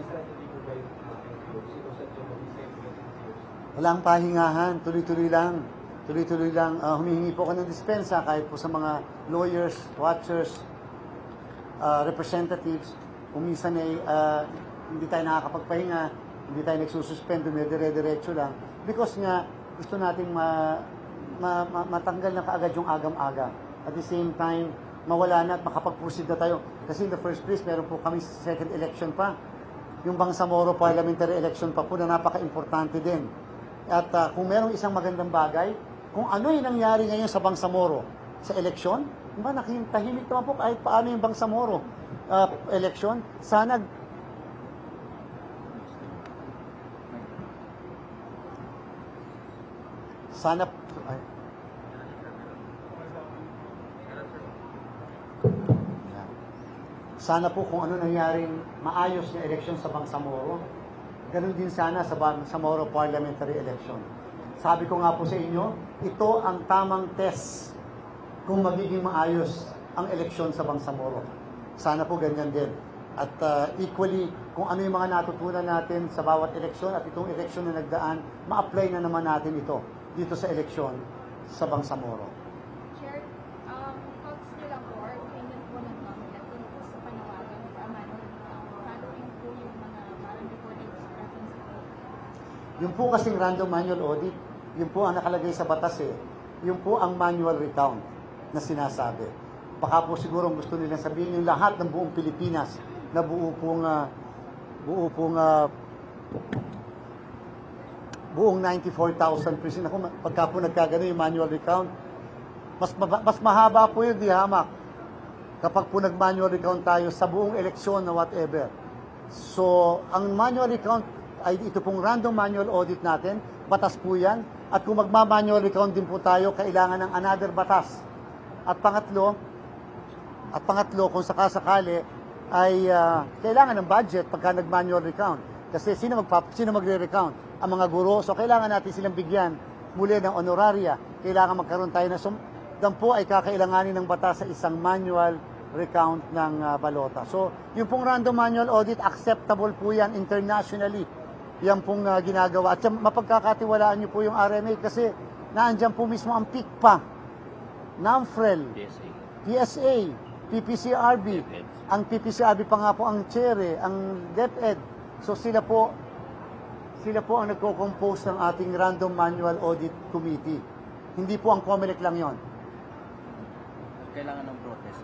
Uh, NPOs? Walang pahingahan, tuloy-tuloy lang. Tuloy-tuloy lang. Ah, humihingi po ako ng dispensa kahit po sa mga lawyers, watchers, ah, representatives. Kung minsan ay ah, hindi tayo nakakapagpahinga, hindi tayo nagsususpend, dumidire-diretso lang. Because nga, gusto nating ma, ma, ma- matanggal na kaagad yung agam-aga. At the same time, mawala na at makapag-proceed na tayo. Kasi in the first place, meron po kami second election pa. Yung Bangsamoro parliamentary election pa po na napaka-importante din. At ah, kung merong isang magandang bagay, kung ano yung nangyari ngayon sa Bangsamoro sa eleksyon, diba, nakintahimik naman po kahit paano yung Bangsamoro ah, election, sana sana ay. Sana po kung ano nangyaring maayos na eleksyon sa Bangsamoro, ganun din sana sa Bangsamoro parliamentary election. Sabi ko nga po sa inyo, ito ang tamang test kung magiging maayos ang eleksyon sa Bangsamoro. Sana po ganyan din. At uh, equally, kung ano yung mga natutunan natin sa bawat eleksyon at itong eleksyon na nagdaan, ma-apply na naman natin ito dito sa eleksyon sa Bangsamoro. Chair, um, thoughts nila po or opinion po ng government dun po sa panawagan of Amano uh, following po yung mga parang reported discrepancy po. Yung po kasing random manual audit, yun po ang nakalagay sa batas eh. Yun po ang manual recount na sinasabi. Baka po siguro gusto nilang sabihin yung lahat ng buong Pilipinas na buo pong ah, buo pong ah, buong 94,000 prison. Ako, pagka po nagkagano yung manual recount, mas, maba- mas mahaba po yun, di hamak. Kapag po nag-manual recount tayo sa buong eleksyon na whatever. So, ang manual recount ay ito pong random manual audit natin. Batas po yan. At kung magma-manual recount din po tayo, kailangan ng another batas. At pangatlo, at pangatlo, kung sakasakali, ay ah, kailangan ng budget pagka nag-manual recount. Kasi sino, magpa, sino magre-recount? Ang mga guro. So kailangan natin silang bigyan muli ng honoraria. Kailangan magkaroon tayo na sum... Dan po ay kakailanganin ng batas sa isang manual recount ng ah, balota. So, yung pong random manual audit, acceptable po yan internationally. Yan pong ah, ginagawa. At mapagkakatiwalaan niyo po yung RMA kasi naandyan po mismo ang PICPA, NAMFREL, DSA. PSA, PPCRB. DepEd. Ang PPCRB pa nga po ang chair eh, ang DepEd. So sila po sila po ang nagko-compose ng ating Random Manual Audit Committee. Hindi po ang COMELEC lang yon. Kailangan ng protest.